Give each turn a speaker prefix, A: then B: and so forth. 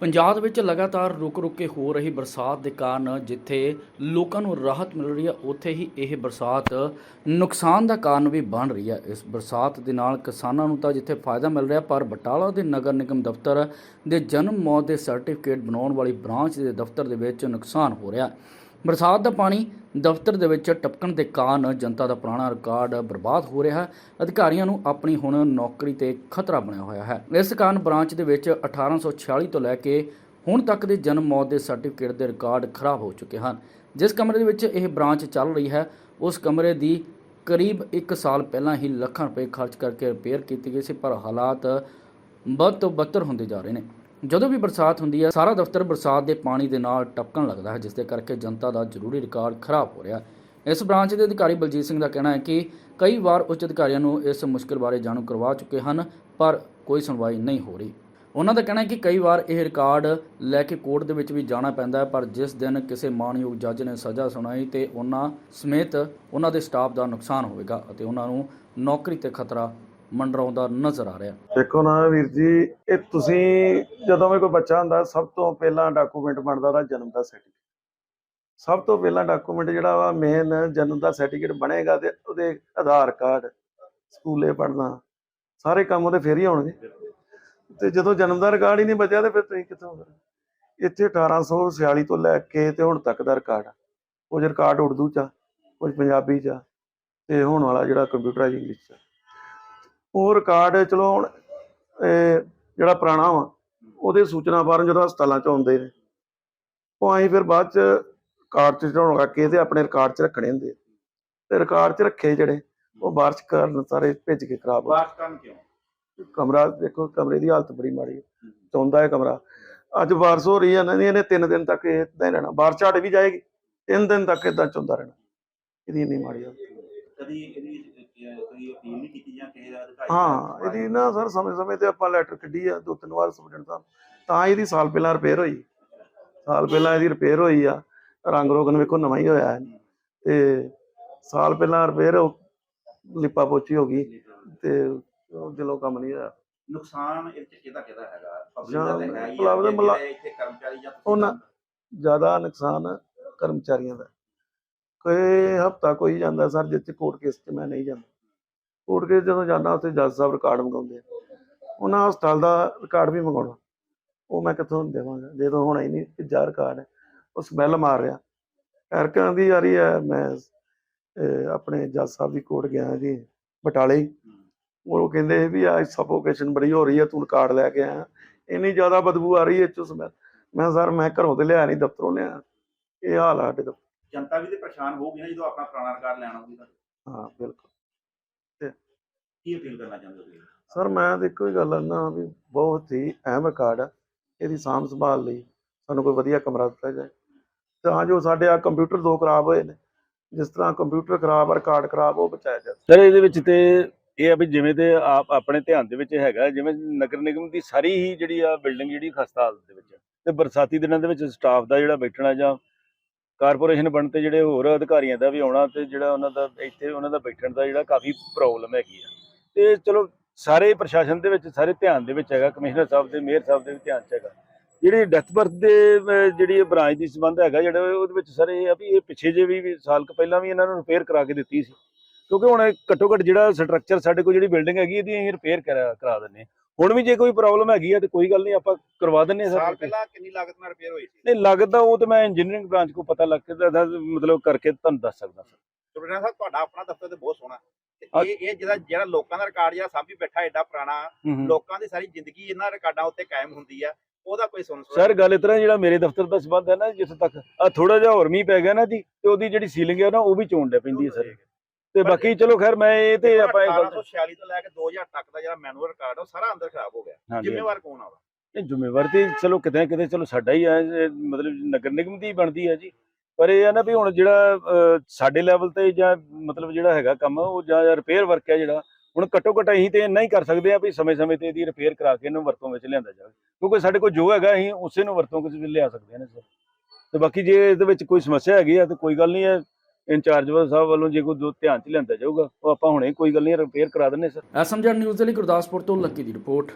A: ਪੰਜਾਬ ਵਿੱਚ ਲਗਾਤਾਰ ਰੁਕ-ਰੁਕ ਕੇ ਹੋ ਰਹੀ ਬਰਸਾਤ ਦੇ ਕਾਰਨ ਜਿੱਥੇ ਲੋਕਾਂ ਨੂੰ ਰਾਹਤ ਮਿਲ ਰਹੀ ਹੈ, ਉੱਥੇ ਹੀ ਇਹ ਬਰਸਾਤ ਨੁਕਸਾਨ ਦਾ ਕਾਰਨ ਵੀ ਬਣ ਰਹੀ ਹੈ। ਇਸ ਬਰਸਾਤ ਦੇ ਨਾਲ ਕਿਸਾਨਾਂ ਨੂੰ ਤਾਂ ਜਿੱਥੇ ਫਾਇਦਾ ਮਿਲ ਰਿਹਾ, ਪਰ ਬਟਾਲਾ ਦੇ ਨਗਰ ਨਿਗਮ ਦਫ਼ਤਰ ਦੇ ਜਨਮ ਮੌਤ ਦੇ ਸਰਟੀਫਿਕੇਟ ਬਣਾਉਣ ਵਾਲੀ ਬ੍ਰਾਂਚ ਦੇ ਦਫ਼ਤਰ ਦੇ ਵਿੱਚ ਨੁਕਸਾਨ ਹੋ ਰਿਹਾ। ਹੈ ਬਰਸਾਤ ਦਾ ਪਾਣੀ ਦਫ਼ਤਰ ਦੇ ਵਿੱਚ ਟਪਕਣ ਦੇ ਕਾਰਨ ਜਨਤਾ ਦਾ ਪੁਰਾਣਾ ਰਿਕਾਰਡ ਬਰਬਾਦ ਹੋ ਰਿਹਾ ਹੈ। ਅਧਿਕਾਰੀਆਂ ਨੂੰ ਆਪਣੀ ਹੁਣ ਨੌਕਰੀ ਤੇ ਖਤਰਾ ਬਣਿਆ ਹੋਇਆ ਹੈ। ਇਸ ਕਾਰਨ ਬ੍ਰਾਂਚ ਦੇ ਵਿੱਚ 1846 ਤੋਂ ਲੈ ਕੇ ਹੁਣ ਤੱਕ ਦੇ ਜਨਮ ਮੌਤ ਦੇ ਸਰਟੀਫਿਕੇਟ ਦੇ ਰਿਕਾਰਡ ਖਰਾਬ ਹੋ ਚੁੱਕੇ ਹਨ। ਜਿਸ ਕਮਰੇ ਦੇ ਵਿੱਚ ਇਹ ਬ੍ਰਾਂਚ ਚੱਲ ਰਹੀ ਹੈ, ਉਸ ਕਮਰੇ ਦੀ ਕਰੀਬ 1 ਸਾਲ ਪਹਿਲਾਂ ਹੀ ਲੱਖਾਂ ਰੁਪਏ ਖਰਚ ਕਰਕੇ ਰਿਪੇਅਰ ਕੀਤੀ ਗਈ ਸੀ, ਪਰ ਹਾਲਾਤ ਬਦ ਤੋਂ ਬੱਤਰ ਹੁੰਦੇ ਜਾ ਰਹੇ ਨੇ। ਜਦੋਂ ਵੀ ਬਰਸਾਤ ਹੁੰਦੀ ਹੈ, ਸਾਰਾ ਦਫ਼ਤਰ ਬਰਸਾਤ ਦੇ ਪਾਣੀ ਦੇ ਨਾਲ ਟਪਕਣ ਲੱਗਦਾ ਹੈ ਜਿਸ ਦੇ ਕਰਕੇ ਜਨਤਾ ਦਾ ਜ਼ਰੂਰੀ ਰਿਕਾਰਡ ਖਰਾਬ ਹੋ ਰਿਹਾ ਇਸ ਬ੍ਰਾਂਚ ਦੇ ਅਧਿਕਾਰੀ ਬਲਜੀਤ ਸਿੰਘ ਦਾ ਕਹਿਣਾ ਹੈ ਕਿ ਕਈ ਵਾਰ ਉੱਚ ਅਧਿਕਾਰੀਆਂ ਨੂੰ ਇਸ ਮੁਸ਼ਕਲ ਬਾਰੇ ਜਾਣੂ ਕਰਵਾ ਚੁੱਕੇ ਹਨ, ਪਰ ਕੋਈ ਸੁਣਵਾਈ ਨਹੀਂ ਹੋ ਰਹੀ। ਉਹਨਾਂ ਦਾ ਕਹਿਣਾ ਹੈ ਕਿ ਕਈ ਵਾਰ ਇਹ ਰਿਕਾਰਡ ਲੈ ਕੇ ਕੋਰਟ ਦੇ ਵਿੱਚ ਵੀ ਜਾਣਾ ਪੈਂਦਾ ਹੈ, ਪਰ ਜਿਸ ਦਿਨ ਕਿਸੇ ਮਾਣਯੋਗ ਜੱਜ ਨੇ ਸਜ਼ਾ ਸੁਣਾਈ ਤੇ ਉਹਨਾਂ ਸਮੇਤ ਉਹਨਾਂ ਦੇ ਸਟਾਫ ਦਾ ਨੁਕਸਾਨ ਹੋਵੇਗਾ ਅਤੇ ਉਹਨਾਂ ਨੂੰ ਨੌਕਰੀ ਤੇ ਖਤਰਾ ਮੰਡਰਾਉਂਦਾ ਨਜ਼ਰ ਆ ਰਿਹਾ।
B: ਦੇਖੋ ਨਾ ਵੀਰ ਜੀ, ਇਹ ਤੁਸੀਂ ਜਦੋਂ ਵੀ ਕੋਈ ਬੱਚਾ ਹੁੰਦਾ, ਸਭ ਤੋਂ ਪਹਿਲਾਂ ਡਾਕੂਮੈਂਟ ਬਣਦਾ ਉਹਦਾ ਜਨਮ ਦਾ ਸਰਟੀਫਿਕੇਟ ਸਭ ਤੋਂ ਪਹਿਲਾਂ ਡਾਕੂਮੈਂਟ ਜਿਹੜਾ ਵਾ ਮੇਨ ਜਨਮ ਦਾ ਸਰਟੀਫਿਕੇਟ ਬਣੇਗਾ ਤੇ ਉਹਦੇ ਆਧਾਰ ਕਾਰਡ, ਸਕੂਲੇ ਪੜ੍ਹਨਾ, ਸਾਰੇ ਕੰਮ ਉਹਦੇ ਫੇਰ ਹੀ ਹੋਣਗੇ ਤੇ ਜਦੋਂ ਜਨਮ ਦਾ ਰਿਕਾਰਡ ਹੀ ਨਹੀਂ ਬਚਿਆ ਤੇ ਫਿਰ ਤੁਸੀਂ ਕਿੱਥੋਂ ਕਰਨਾ ਇੱਥੇ 1846 ਤੋਂ ਲੈ ਕੇ ਤੇ ਹੁਣ ਤੱਕ ਦਾ ਰਿਕਾਰਡ ਕੁਝ ਰਿਕਾਰਡ ਉਰਦੂ ਚ ਆ, ਕੁਝ ਪੰਜਾਬੀ ਚ ਆ, ਤੇ ਹੁਣ ਵਾਲਾ ਜਿਹੜਾ ਕੰਪਿਊਟਰਾਈਜ਼ ਇੰਗਲਿਸ਼ ਚ ਆ। ਉਹ ਰਿਕਾਰਡ ਚਲੋ ਹੁਣ ਜਿਹੜਾ ਪੁਰਾਣਾ ਵਾ ਉਹਦੇ ਸੂਚਨਾ ਫਾਰਮ ਜਦੋਂ ਹਸਪਤਾਲਾਂ ਚ ਆਉਂਦੇ ਨੇ ਉਹ ਅਸੀਂ ਫਿਰ ਬਾਅਦ ਚ ਕਾਰਡ ਚ ਚੜਾਉਣ ਕਰਕੇ ਤੇ ਆਪਣੇ ਰਿਕਾਰਡ ਚ ਰੱਖਣੇ ਹੁੰਦੇ। ਤੇ ਰਿਕਾਰਡ ਚ ਰੱਖੇ ਜਿਹੜੇ ਉਹ ਬਾਰਿਸ਼ ਕਾਰਨ ਸਾਰੇ ਭਿੱਜ ਕੇ ਖਰਾਬ ਹੋ
C: ਬਾਤ ਕਰਨ ਕਿਉਂ।
B: ਕਮਰਾ ਦੇਖੋ ਕਮਰੇ ਦੀ ਹਾਲਤ ਬੜੀ ਮਾੜੀ ਹੈ। ਚੌਂਦਾ ਹੈ ਕਮਰਾ। ਅੱਜ ਬਾਰਿਸ਼ ਹੋ ਰਹੀ ਹੈ ਨਾ ਇਹਨੇ ਤਿੰਨ ਦਿਨ ਤੱਕ ਏਦਾਂ ਹੀ ਰਹਿਣਾ। ਬਾਰਿਸ਼ ਹਟ ਵੀ ਜਾਏਗੀ ਤਿੰਨ ਦਿਨ ਤੱਕ ਇਦਾਂ ਚੌਂਦਾ ਰਹਿਣਾ। ਇਹਦੀ ਇੰਨੀ ਮਾੜੀ ਹਾਲਤ।
C: ਕਦੀ ਇਹਦੀ ਅਹ, ਕਦੀ ਅਪੀਲ ਨਹੀਂ ਕੀਤੀ ਜਾਂ ਕਿਸੇ ਦਾ ਅਧਿਕਾਰੀ
B: ਹਾਂ ਇਹਦੀ ਨਾ ਸਰ ਸਮੇਂ-ਸਮੇਂ ਤੇ ਆਪਾਂ ਲੈਟਰ ਕੱਢੀ ਆ ਦੋ ਤਿੰਨ ਵਾਰ ਸੁਪਰਡੈਂਟ ਸਾਹਿਬ। ਤਾਂ ਇਹਦੀ ਸਾਲ ਪਹਿਲਾਂ ਰਿਪੇਅਰ ਹੋਈ। ਸਾਲ ਪਹਿਲਾਂ ਇਹਦੀ ਰਿਪੇਅਰ ਹੋਈ ਆ। ਰੰਗ ਰੋਗਨ ਵੇਖੋ ਨਵਾਂ ਹੀ ਹੋਇਆ। ਹੈ ਤੇ ਸਾਲ ਪਹਿਲਾਂ ਰਿਪੇਅਰ ਲਿਪਾ ਪੋਚੀ ਹੋ ਗਈ। ਤੇ ਉਹ ਦਿਲੋਂ ਕੰਮ ਨਹੀਂ ਹੋਇਆ।
C: ਨੁਕਸਾਨ ਇਹ ਕਿਹਦਾ ਕਿਹਦਾ ਹੈਗਾ। ਪਬਲਿਕ
B: ਜਾਂ
C: ਦਾ ਹੈ ਜਿਹੜੇ ਇੱਥੇ ਕਰਮਚਾਰੀ ਜਾਂ
B: ਉਹਨਾਂ- ਜ਼ਿਆਦਾ ਨੁਕਸਾਨ ਕਰਮਚਾਰੀਆਂ ਦਾ। ਕੋਈ ਹਫਤਾ ਕੋਈ ਜਾਂਦਾ ਸਰ ਜਿੱਥੇ ਕੋਰਟ ਕੇਸ 'ਚ ਮੈਂ ਨਹੀਂ ਜਾਂਦਾ। ਕੋਰਟ ਕੇਸ ਜਦੋਂ ਜਾਂਦਾ ਉੱਥੇ ਜੱਜ ਸਾਹਿਬ ਰਿਕਾਰਡ ਮੰਗਾਉਂਦੇ ਆ। ਉਹਨਾਂ ਹਸਪਤਾਲ ਦਾ ਰਿਕਾਰਡ ਵੀ ਮੰਗਾਉਣਾ। ਉਹ ਮੈਂ ਕਿੱਥੋਂ ਦੇਵਾਂਗਾ? ਜਦੋਂ ਹੋਣਾ ਹੀ ਨਹੀਂ ਭਿੱਜਾ ਰਿਕਾਰਡ ਹੈ, ਉਹ ਸਮੈਲ ਮਾਰ ਰਿਹਾ। ਐਰਕਾਂ ਦੀ ਆ ਰਹੀ ਹੈ, ਮੈਂ ਆਪਣੇ ਜੱਜ ਸਾਹਿਬ ਦੀ ਕੋਰਟ ਗਿਆ ਜੀ, ਬਟਾਲੇ। ਉਹ ਕਹਿੰਦੇ ਵੀ ਆ ਸਫੋਕੇਸ਼ਨ ਬੜੀ ਹੋ ਰਹੀ ਹੈ, ਤੂੰ ਰਿਕਾਰਡ ਲੈ ਕੇ ਆਇਆ। ਇੰਨੀ ਜ਼ਿਆਦਾ ਬਦਬੂ ਆ ਰਹੀ ਹੈ ਚੋਂ ਸਮੈਲ ਮੈਂ ਸਰ, ਮੈਂ ਘਰੋਂ ਤੇ ਲਿਆ ਨਹੀਂ, ਦਫ਼ਤਰੋਂ ਲਿਆ। ਇਹ ਹਾਲ ਆ ਸਾਡੇ ਦਫ਼ਤਰ
C: ਜਨਤਾ ਵੀ ਤੇ ਪਰੇਸ਼ਾਨ ਹੋਊਗੀ ਨਾ ਜਦੋਂ ਆਪਣਾ ਪੁਰਾਣਾ ਰਿਕਾਰਡ ਲੈਣ ਆਊਗੀ ਤਾਂ।
B: ਹਾਂ ਬਿਲਕੁਲ।
C: ਕੀ ਅਪੀਲ ਕਰਨਾ ਚਾਹੁੰਦੇ ਹੋ ਤੁਸੀਂ?
B: ਸਰ ਮੈਂ ਤਾਂ ਇੱਕੋ ਹੀ ਗੱਲ ਨਾ ਵੀ ਬਹੁਤ ਹੀ ਅਹਿਮ ਰਿਕਾਰਡ ਆ। ਇਹਦੀ ਸਾਂਭ ਸੰਭਾਲ ਲਈ ਸਾਨੂੰ ਕੋਈ ਵਧੀਆ ਕਮਰਾ ਦਿੱਤਾ ਜਾਏ। ਤਾਂ ਜੋ ਸਾਡੇ ਆ ਕੰਪਿਊਟਰ ਦੋ ਖਰਾਬ ਹੋਏ ਨੇ ਜਿਸ ਤਰ੍ਹਾਂ ਕੰਪਿਊਟਰ ਖਰਾਬ ਆ ਰਿਕਾਰਡ ਖਰਾਬ ਉਹ ਬਚਾਇਆ ਜਾਵੇ
D: ਸਰ ਇਹਦੇ ਵਿੱਚ ਤੇ ਇਹ ਆ ਵੀ ਜਿਵੇਂ ਤੇ ਆਪ ਆਪਣੇ ਧਿਆਨ ਦੇ ਵਿੱਚ ਹੈਗਾ ਜਿਵੇਂ ਨਗਰ ਨਿਗਮ ਦੀ ਸਾਰੀ ਹੀ ਜਿਹੜੀ ਆ ਬਿਲਡਿੰਗ ਜਿਹੜੀ ਖਸਤਾ ਹਾਲਤ ਦੇ ਵਿੱਚ ਆ। ਤੇ ਬਰਸਾਤੀ ਦਿਨਾਂ ਦੇ ਵਿੱਚ ਸਟਾਫ ਦਾ ਜਿਹੜਾ ਬੈਠਣਾ ਜਾਂ ਕਾਰਪੋਰੇਸ਼ਨ ਬਣ ਤੇ ਜਿਹੜੇ ਹੋਰ ਅਧਿਕਾਰੀਆਂ ਦਾ ਵੀ ਆਉਣਾ ਤੇ ਜਿਹੜਾ ਉਹਨਾਂ ਦਾ ਇੱਥੇ ਉਹਨਾਂ ਦਾ ਬੈਠਣ ਦਾ ਜਿਹੜਾ ਕਾਫੀ ਪ੍ਰੋਬਲਮ ਹੈਗੀ ਆ। ਤੇ ਚਲੋ ਸਾਰੇ ਪ੍ਰਸ਼ਾਸਨ ਦੇ ਵਿੱਚ ਸਾਰੇ ਧਿਆਨ ਦੇ ਵਿੱਚ ਹੈਗਾ ਕਮਿਸ਼ਨਰ ਸਾਹਿਬ ਦੇ ਮੇਅਰ ਸਾਹਿਬ ਦੇ ਵੀ ਧਿਆਨ ਚ ਹੈਗਾ। ਜਿਹੜੀ ਡੈਥ ਬਰਥ ਦੇ ਅਹ, ਜਿਹੜੀ ਬ੍ਰਾਂਚ ਦੀ ਸੰਬੰਧ ਹੈਗਾ ਜਿਹੜਾ ਉਹਦੇ ਵਿੱਚ ਸਰ ਇਹ ਆ ਵੀ ਇਹ ਪਿੱਛੇ ਜੇ ਵੀ ਸਾਲ ਕੁ ਪਹਿਲਾਂ ਵੀ ਇਹਨਾਂ ਨੂੰ ਰਿਪੇਅਰ ਕਰਾ ਕੇ ਦਿੱਤੀ ਸੀ। ਕਿਉਂਕਿ ਹੁਣ ਘੱਟੋ ਘੱਟ ਜਿਹੜਾ ਸਟਰਕਚਰ ਸਾਡੇ ਕੋਲ ਜਿਹੜੀ ਬਿਲਡਿੰਗ ਹੈਗੀ ਇਹਦੀ ਅਸੀਂ ਰਿਪੇਅਰ ਕਰਾ ਕਰਾ ਦਿੰਨੇ ਹਾਂ। ਹੁਣ ਵੀ ਜੇ ਕੋਈ ਪ੍ਰੋਬਲਮ ਹੈਗੀ ਆ ਤੇ ਕੋਈ ਗੱਲ ਨਹੀਂ ਆਪਾਂ ਕਰਵਾ ਦਿੰਨੇ ਹਾਂ
C: ਸਾਲ
D: ਸਰ
C: ਪਹਿਲਾਂ ਕਿੰਨੀ ਲਾਗਤ ਨਾਲ ਰਿਪੇਅਰ ਹੋਈ ਸੀ?
D: ਨਹੀਂ ਲੱਗਦਾ ਉਹ ਤੇ ਮੈਂ ਇੰਜੀਨੀਅਰਿੰਗ ਬ੍ਰਾਂਚ ਕੋ ਪਤਾ ਲੱਗ ਕੇ ਤਾਂ ਮਤਲਬ ਕਰਕੇ ਤੁਹਾਨੂੰ ਦੱਸ ਸਕਦਾ ਸਰ।
C: ਸੁਪਰਡੈਂਟ ਸਾਹਿਬ ਤੁਹਾਡਾ ਆਪਣਾ ਦਫ਼ਤਰ ਤੇ ਬਹੁਤ ਸੋਹਣਾ। ਇਹ ਇਹ ਜਿਹੜਾ ਜਿਹੜਾ ਲੋਕਾਂ ਦਾ ਰਿਕਾਰਡ ਜਿਹੜਾ ਸਾਂਭੀ ਬੈਠਾ ਐਡਾ ਪੁਰਾਣਾ ਲੋਕਾਂ ਦੀ ਸਾਰੀ ਜ਼ਿੰਦਗੀ ਇਹਨਾਂ ਰਿਕਾਰਡਾਂ ਉੱਤੇ ਕਾਇਮ ਹੁੰਦੀ ਆ। ਉਹਦਾ ਕੋਈ ਸੁਣ
D: ਸਰ ਗੱਲ ਇਸ ਤਰ੍ਹਾਂ ਜਿਹੜਾ ਮੇਰੇ ਦਫ਼ਤਰ ਦਾ ਸੰਬੰਧ ਹੈ ਨਾ ਜਿੱਥੇ ਤੱਕ ਆ ਥੋੜਾ ਜਿਹਾ ਹੋਰ ਮੀਂਹ ਪੈ ਗਿਆ ਨਾ ਜੀ ਤੇ ਉਹਦੀ ਜਿਹੜੀ ਸੀਲਿੰਗ ਹੈ ਨਾ ਉਹ ਵੀ ਚੋਣ ਡੇ ਪੈਂਦੀ ਹੈ ਸਰ। ਤੇ ਬਾਕੀ ਚਲੋ ਖੈਰ ਮੈਂ ਇਹ ਤੇ ਆਪਾਂ ਇਹ ਗੱਲ
C: 1846 ਤੋਂ ਲੈ ਕੇ 2000 ਤੱਕ ਦਾ ਜਿਹੜਾ ਮੈਨੂਅਲ ਰਿਕਾਰਡ ਉਹ ਸਾਰਾ ਅੰਦਰ ਖਰਾਬ ਹੋ ਗਿਆ। ਜ਼ਿੰਮੇਵਾਰ ਕੌਣ ਆ?
D: ਇਹ ਜ਼ਿੰਮੇਵਾਰ ਤੇ ਚਲੋ ਕਿਤੇ ਨਾ ਕਿਤੇ ਚਲੋ ਸਾਡਾ ਹੀ ਹੈ ਇਹ ਮਤਲਬ ਨਗਰ ਨਿਗਮ ਦੀ ਬਣਦੀ ਹੈ ਜੀ। ਪਰ ਇਹ ਹੈ ਨਾ ਵੀ ਹੁਣ ਜਿਹੜਾ ਸਾਡੇ ਲੈਵਲ ਤੇ ਜਾਂ ਮਤਲਬ ਜਿਹੜਾ ਹੈਗਾ ਕੰਮ ਉਹ ਜਾਂ ਰਿਪੇਅਰ ਵਰਕ ਹੈ ਜਿਹੜਾ ਹੁਣ ਘੱਟੋ ਘੱਟ ਅਸੀਂ ਤੇ ਇੰਨਾ ਹੀ ਕਰ ਸਕਦੇ ਆ ਵੀ ਸਮੇਂ-ਸਮੇਂ ਤੇ ਇਹਦੀ ਰਿਪੇਅਰ ਕਰਾ ਕੇ ਇਹਨੂੰ ਵਰਤੋਂ ਵਿੱਚ ਲਿਆਂਦਾ ਜਾਵੇ। ਕਿਉਂਕਿ ਸਾਡੇ ਕੋਲ ਜੋ ਹੈਗਾ ਅਸੀਂ ਉਸੇ ਨੂੰ ਵਰਤੋਂ ਵਿੱਚ ਲਿਆ ਸਕਦੇ ਹਾਂ ਨਾ ਸਰ ਤੇ ਬਾਕੀ ਜੇ ਇਹਦੇ ਵਿੱਚ ਕੋਈ ਸਮੱਸਿਆ ਹੈਗੀ ਆ ਤੇ ਕੋਈ ਗੱਲ ਨਹੀਂ ਹੈ ਇੰਚਾਰਜ ਸਾਹਿਬ ਵੱਲੋਂ ਜੇ ਕੋਈ ਧਿਆਨ ਚ ਲਿਆਂਦਾ ਜਾਊਗਾ, ਉਹ ਆਪਾਂ ਹੁਣੇ ਕੋਈ ਗੱਲ ਨਹੀਂ ਰਿਪੇਅਰ ਕਰਾ ਦਿੰਨੇ ਸਰ।
A: ਐਸਐਮਜੈਡ ਨਿਊਜ਼ ਦੇ ਲਈ ਗੁਰਦਾਸਪੁਰ ਤੋਂ ਲੱਕੀ ਦੀ ਰਿਪੋਰਟ।